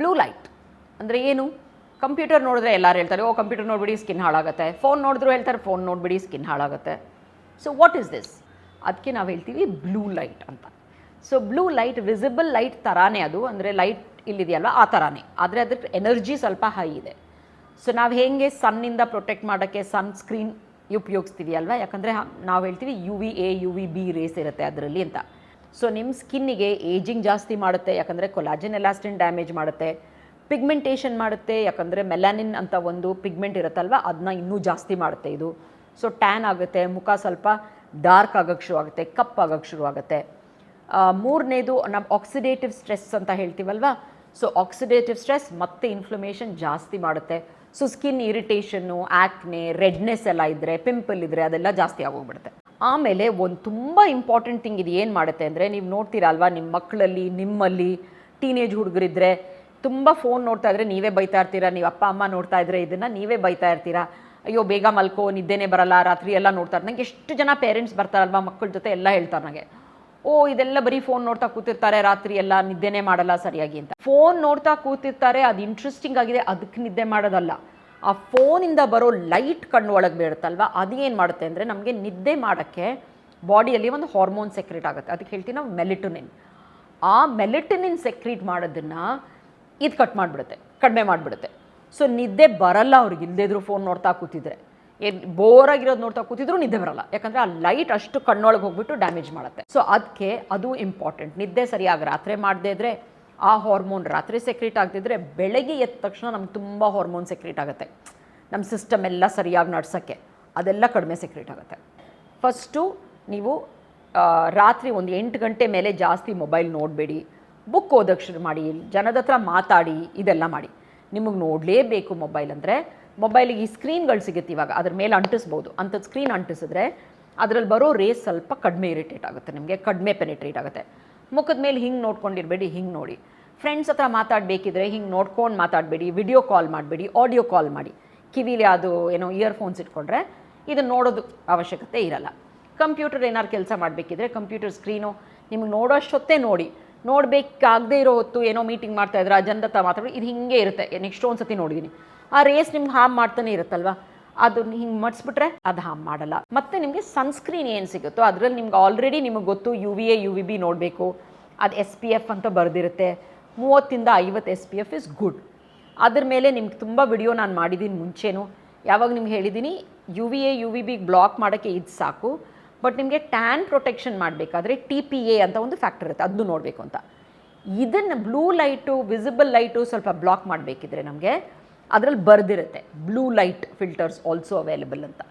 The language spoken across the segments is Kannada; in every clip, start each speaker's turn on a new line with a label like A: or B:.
A: ಬ್ಲೂ ಲೈಟ್ ಅಂದರೆ ಏನು? ಕಂಪ್ಯೂಟರ್ ನೋಡಿದ್ರೆ ಎಲ್ಲರೂ ಹೇಳ್ತಾರೆ, ಓ ಕಂಪ್ಯೂಟರ್ ನೋಡಿಬಿಡಿ ಸ್ಕಿನ್ ಹಾಳಾಗುತ್ತೆ. ಫೋನ್ ನೋಡಿದ್ರು ಹೇಳ್ತಾರೆ ಫೋನ್ ನೋಡಿಬಿಡಿ ಸ್ಕಿನ್ ಹಾಳಾಗುತ್ತೆ. ಸೊ ವಾಟ್ ಇಸ್ ದಿಸ್ ಅದಕ್ಕೆ ನಾವು ಹೇಳ್ತೀವಿ ಬ್ಲೂ ಲೈಟ್ ಅಂತ. So blue light visible light ಥರಾನೇ ಅದು. ಅಂದರೆ ಲೈಟ್ ಇಲ್ಲಿದೆಯಲ್ಲ, ಆ ಥರಾನೇ ಆದರೆ ಅದಕ್ಕೆ ಎನರ್ಜಿ ಸ್ವಲ್ಪ ಹೈ ಇದೆ. ಸೊ ನಾವು ಹೇಗೆ ಸನ್ನಿಂದ ಪ್ರೊಟೆಕ್ಟ್ ಮಾಡೋಕ್ಕೆ ಸನ್ ಸ್ಕ್ರೀನ್ ಉಪಯೋಗಿಸ್ತೀವಿ ಅಲ್ವಾ? ಯಾಕಂದರೆ ನಾವು ಹೇಳ್ತೀವಿ U V A U V B rays ಇರುತ್ತೆ ಅದರಲ್ಲಿ ಅಂತ. ಸೊ ನಿಮ್ಮ ಸ್ಕಿನ್ನಿಗೆ ಏಜಿಂಗ್ ಜಾಸ್ತಿ ಮಾಡುತ್ತೆ, ಯಾಕಂದರೆ ಕೊಲಾಜಿನ್ ಎಲಾಸ್ಟಿನ್ ಡ್ಯಾಮೇಜ್ ಮಾಡುತ್ತೆ ಪಿಗ್ಮೆಂಟೇಷನ್ ಮಾಡುತ್ತೆ, ಯಾಕಂದರೆ ಮೆಲಾನಿನ್ ಅಂತ ಒಂದು ಪಿಗ್ಮೆಂಟ್ ಇರುತ್ತಲ್ವ ಅದನ್ನ ಇನ್ನೂ ಜಾಸ್ತಿ ಮಾಡುತ್ತೆ ಇದು. ಸೊ ಟ್ಯಾನ್ ಆಗುತ್ತೆ, ಮುಖ ಸ್ವಲ್ಪ ಡಾರ್ಕ್ ಆಗೋಕ್ಕೆ ಶುರು ಆಗುತ್ತೆ ಕಪ್ ಆಗೋಕ್ಕೆ ಶುರು ಆಗುತ್ತೆ ಮೂರನೇದು ನಮ್ಮ ಆಕ್ಸಿಡೇಟಿವ್ ಸ್ಟ್ರೆಸ್ ಅಂತ ಹೇಳ್ತೀವಲ್ವ ಸೊ ಆಕ್ಸಿಡೇಟಿವ್ ಸ್ಟ್ರೆಸ್ ಮತ್ತೆ ಇನ್ಫ್ಲಮೇಷನ್ ಜಾಸ್ತಿ ಮಾಡುತ್ತೆ. ಸೊ ಸ್ಕಿನ್ ಇರಿಟೇಷನ್ನು ಆ್ಯಕ್ನೆ ರೆಡ್ನೆಸ್ ಎಲ್ಲ ಇದ್ದರೆ ಪಿಂಪಲ್ ಇದ್ದರೆ ಅದೆಲ್ಲ ಜಾಸ್ತಿ ಆಗೋಗ್ಬಿಡುತ್ತೆ. ಆಮೇಲೆ ಒಂದು ತುಂಬ ಇಂಪಾರ್ಟೆಂಟ್ ಥಿಂಗ್ ಇದು ಏನು ಮಾಡುತ್ತೆ ಅಂದರೆ ನೀವು ನೋಡ್ತೀರಾ ಅಲ್ವಾ ನಿಮ್ಮ ಮಕ್ಕಳಲ್ಲಿ ನಿಮ್ಮಲ್ಲಿ ಟೀನೇಜ್ ಹುಡುಗರಿದ್ದರೆ ತುಂಬ ಫೋನ್ ನೋಡ್ತಾ ಇದ್ರೆ ನೀವೇ ಬೈತಾ ಇರ್ತೀರಾ, ನೀವು ಅಪ್ಪ, ಅಮ್ಮ ನೋಡ್ತಾ ಇದ್ರೆ ಇದನ್ನು ನೀವೇ ಬೈತಾ ಇರ್ತೀರಾ? ಅಯ್ಯೋ, ಬೇಗ ಮಲ್ಕೋ, ನಿದ್ದೆನೇ ಬರಲ್ಲ, ರಾತ್ರಿ ಎಲ್ಲ ನೋಡ್ತಾರೆ ನಂಗೆ ಎಷ್ಟು ಜನ ಪೇರೆಂಟ್ಸ್ ಬರ್ತಾರಲ್ವಾ ಮಕ್ಕಳ ಜೊತೆ ಎಲ್ಲ ಹೇಳ್ತಾರೆ ನನಗೆ ಓ, ಇದೆಲ್ಲ ಬರೀ ಫೋನ್ ನೋಡ್ತಾ ಕೂತಿರ್ತಾರೆ, ರಾತ್ರಿ ಎಲ್ಲ ನಿದ್ದೆನೇ ಮಾಡಲ್ಲ ಸರಿಯಾಗಿ ಅಂತ. ಫೋನ್ ನೋಡ್ತಾ ಕೂತಿರ್ತಾರೆ, ಅದು ಇಂಟ್ರೆಸ್ಟಿಂಗ್ ಆಗಿದೆ ಅದಕ್ಕೆ ನಿದ್ದೆ ಮಾಡೋದಲ್ಲ. ಆ ಫೋನಿಂದ ಬರೋ ಲೈಟ್ ಕಣ್ಣು ಒಳಗೆ ಬೀಳುತ್ತಲ್ವ? ಅದು ಏನು ಮಾಡುತ್ತೆ ಅಂದರೆ ನಮಗೆ ನಿದ್ದೆ ಮಾಡೋಕ್ಕೆ ಬಾಡಿಯಲ್ಲಿ ಒಂದು ಹಾರ್ಮೋನ್ ಸೆಕ್ರೇಟ್ ಆಗುತ್ತೆ. ಅದಕ್ಕೆ ಹೇಳ್ತೀವಿ ನಾವು ಮೆಲಿಟೊನಿನ್. ಆ ಮೆಲಿಟೊನಿನ್ ಸೆಕ್ರೀಟ್ ಮಾಡೋದನ್ನು ಇದು ಕಟ್ ಮಾಡಿಬಿಡುತ್ತೆ, ಕಡಿಮೆ ಮಾಡಿಬಿಡುತ್ತೆ. ಸೊ ನಿದ್ದೆ ಬರಲ್ಲ ಅವ್ರಿಗೆ. ಇಲ್ಲದಿದ್ರು ಫೋನ್ ನೋಡ್ತಾ ಕೂತಿದ್ರೆ. ಏನು ಬೋರಾಗಿರೋದು ನೋಡ್ತಾ ಕೂತಿದ್ರು ನಿದ್ದೆ ಬರಲ್ಲ. ಯಾಕಂದರೆ ಆ ಲೈಟ್ ಅಷ್ಟು ಕಣ್ಣೊಳಗೆ ಹೋಗ್ಬಿಟ್ಟು ಡ್ಯಾಮೇಜ್ ಮಾಡುತ್ತೆ. ಸೊ ಅದಕ್ಕೆ ಅದು ಇಂಪಾರ್ಟೆಂಟ್. ನಿದ್ದೆ ಸರಿಯಾಗಿ ರಾತ್ರಿ ಮಾಡದೇ ಇದ್ರೆ ಆ ಹಾರ್ಮೋನ್ ರಾತ್ರಿ ಸೆಕ್ರೇಟ್ ಆಗದಿದ್ರೆ ಬೆಳಗ್ಗೆ ಎದ್ದ ತಕ್ಷಣ ನಮ್ಗೆ ತುಂಬ ಹಾರ್ಮೋನ್ ಸೆಕ್ರೇಟ್ ಆಗುತ್ತೆ. ನಮ್ಮ ಸಿಸ್ಟಮ್ ಎಲ್ಲ ಸರಿಯಾಗಿ ನಡ್ಸೋಕ್ಕೆ ಅದೆಲ್ಲ ಕಡಿಮೆ ಸೆಕ್ರೇಟ್ ಆಗುತ್ತೆ. ಫಸ್ಟು ನೀವು ರಾತ್ರಿ ಒಂದು ಎಂಟು ಗಂಟೆ ಮೇಲೆ ಜಾಸ್ತಿ ಮೊಬೈಲ್ ನೋಡಬೇಡಿ. ಬುಕ್ ಓದೋಕ್ಕೆ ಶುರು ಮಾಡಿ, ಜನದ ಹತ್ರ ಮಾತಾಡಿ, ಇದೆಲ್ಲ ಮಾಡಿ. ನಿಮಗೆ ನೋಡಲೇಬೇಕು ಮೊಬೈಲ್ ಅಂದರೆ ಮೊಬೈಲಿಗೆ ಈ ಸ್ಕ್ರೀನ್ಗಳು ಸಿಗುತ್ತೆ ಇವಾಗ, ಅದ್ರ ಮೇಲೆ ಅಂಟಿಸ್ಬೋದು. ಅಂಥದ್ದು ಸ್ಕ್ರೀನ್ ಅಂಟಿಸಿದ್ರೆ ಅದರಲ್ಲಿ ಬರೋ ರೇಸ್ ಸ್ವಲ್ಪ ಕಡಿಮೆ ಇರಿಟೇಟ್ ಆಗುತ್ತೆ, ನಿಮಗೆ ಕಡಿಮೆ ಪೆನಿಟ್ರೇಟ್ ಆಗುತ್ತೆ. ಮುಖದ ಮೇಲೆ ಹಿಂಗೆ ನೋಡ್ಕೊಂಡಿರಬೇಡಿ, ಹಿಂಗೆ ನೋಡಿ. ಫ್ರೆಂಡ್ಸ್ ಹತ್ರ ಮಾತಾಡಬೇಕಿದ್ರೆ ಹಿಂಗೆ ನೋಡ್ಕೊಂಡು ಮಾತಾಡಬೇಡಿ ವಿಡಿಯೋ ಕಾಲ್ ಮಾಡಬೇಡಿ ಆಡಿಯೋ ಕಾಲ್ ಮಾಡಿ. ಕಿವಿಲಿ ಅದು ಏನೋ ಇಯರ್ಫೋನ್ಸ್ ಇಟ್ಕೊಂಡ್ರೆ ಇದನ್ನು ನೋಡೋದು ಅವಶ್ಯಕತೆ ಇರಲ್ಲ. ಕಂಪ್ಯೂಟರ್ ಏನಾದ್ರು ಕೆಲಸ ಮಾಡಬೇಕಿದ್ರೆ ಕಂಪ್ಯೂಟರ್ ಸ್ಕ್ರೀನು ನಿಮಗೆ ನೋಡೋಷ್ಟೊತ್ತೇ ನೋಡಿ. ನೋಡಬೇಕಾಗದೇ ಇರೋ ಹೊತ್ತು ಏನೋ ಮೀಟಿಂಗ್ ಮಾಡ್ತಾ ಇದ್ರೆ ಆ ಜನರ ಹತ್ರ ಮಾತಾಡಿ ಇದು ಹಿಂಗೆ ಇರುತ್ತೆ. ನೆಕ್ಸ್ಟ್ ಒಂದು ಸತಿ ನೋಡಿದ್ದೀನಿ ಆ ರೇಸ್ ನಿಮ್ಗೆ ಹಾಮ್ ಮಾಡ್ತಾನೆ ಇರುತ್ತಲ್ವಾ? ಅದನ್ನ ಹಿಂಗೆ ಮಡ್ಸ್ಬಿಟ್ರೆ ಅದು ಹಾಮ್ ಮಾಡಲ್ಲ. ಮತ್ತೆ ನಿಮಗೆ ಸನ್ಸ್ಕ್ರೀನ್ ಏನು ಸಿಗುತ್ತೋ ಅದರಲ್ಲಿ ನಿಮ್ಗೆ ಆಲ್ರೆಡಿ ನಿಮಗೆ ಗೊತ್ತು U V A U V B ನೋಡಬೇಕು. ಅದು ಎಸ್ ಪಿ ಎಫ್ ಅಂತ ಬರೆದಿರುತ್ತೆ. ಮೂವತ್ತಿಂದ ಐವತ್ತು S P F is good ಅದ್ರ ಮೇಲೆ ನಿಮ್ಗೆ ತುಂಬ ವಿಡಿಯೋ ನಾನು ಮಾಡಿದ್ದೀನಿ ಮುಂಚೆನೂ. ಯಾವಾಗ ನಿಮ್ಗೆ ಹೇಳಿದ್ದೀನಿ U V A U V B block ಮಾಡೋಕ್ಕೆ ಇದು ಸಾಕು. ಬಟ್ ನಿಮಗೆ ಟ್ಯಾನ್ ಪ್ರೊಟೆಕ್ಷನ್ ಮಾಡಬೇಕಾದ್ರೆ ಟಿ ಪಿ ಎ ಅಂತ ಒಂದು ಫ್ಯಾಕ್ಟರ್ ಇರುತ್ತೆ. ಅದನ್ನು ನೋಡಬೇಕು ಅಂತ. ಇದನ್ನು ಬ್ಲೂ ಲೈಟು ವಿಸಿಬಲ್ ಲೈಟು ಸ್ವಲ್ಪ ಬ್ಲಾಕ್ ಮಾಡಬೇಕಿದ್ರೆ ನಮಗೆ ಅದರಲ್ಲಿ ಬರೆದಿರುತ್ತೆ. Blue light filters also available ಅಂತ.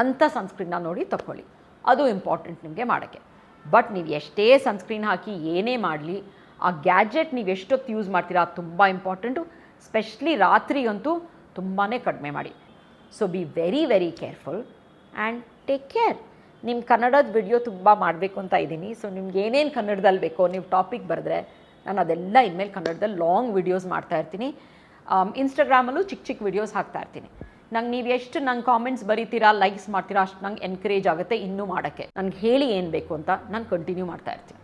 A: ಅಂಥ ಸನ್ಸ್ಕ್ರೀನ್ನ ನೋಡಿ ತಗೊಳ್ಳಿ ಅದು ಇಂಪಾರ್ಟೆಂಟ್ ನಿಮಗೆ ಮಾಡೋಕ್ಕೆ. ಬಟ್ ನೀವು ಎಷ್ಟೇ ಸನ್ಸ್ಕ್ರೀನ್ ಹಾಕಿ ಏನೇ ಮಾಡಲಿ ಆ ಗ್ಯಾಜೆಟ್ ನೀವು ಎಷ್ಟೊತ್ತು ಯೂಸ್ ಮಾಡ್ತೀರಾ ಅದು ತುಂಬ ಇಂಪಾರ್ಟೆಂಟು ಸ್ಪೆಷಲಿ ರಾತ್ರಿಗಂತೂ ತುಂಬಾ ಕಡಿಮೆ ಮಾಡಿ. So be very very careful and take care ನಿಮ್ಮ ಕನ್ನಡದ ವಿಡಿಯೋ ತುಂಬ ಮಾಡಬೇಕು ಅಂತ ಇದ್ದೀನಿ. ಸೊ ನಿಮ್ಗೆ ಏನೇನು ಕನ್ನಡದಲ್ಲಿ ಬೇಕೋ, ನೀವು ಟಾಪಿಕ್ ಬರೆದ್ರೆ ನಾನು ಅದೆಲ್ಲ ಇನ್ಮೇಲೆ ಕನ್ನಡದಲ್ಲಿ ಲಾಂಗ್ ವಿಡಿಯೋಸ್ ಮಾಡ್ತಾ ಇರ್ತೀನಿ. ಇನ್ಸ್ಟಾಗ್ರಾಮಲ್ಲೂ ಚಿಕ್ಕ ಚಿಕ್ಕ ವಿಡಿಯೋಸ್ ಹಾಕ್ತಾ ಇರ್ತೀನಿ. ನಂಗೆ ನೀವು ಎಷ್ಟು ನಂಗೆ ಕಾಮೆಂಟ್ಸ್ ಬರೀತೀರಾ ಲೈಕ್ಸ್ ಮಾಡ್ತೀರಾ, ಅಷ್ಟು ನಂಗೆ ಎನ್ಕರೇಜ್ ಆಗುತ್ತೆ ಇನ್ನೂ ಮಾಡೋಕ್ಕೆ. ನನಗೆ ಹೇಳಿ ಏನು ಬೇಕು ಅಂತ ನಾನು ಕಂಟಿನ್ಯೂ ಮಾಡ್ತಾ ಇರ್ತೀನಿ.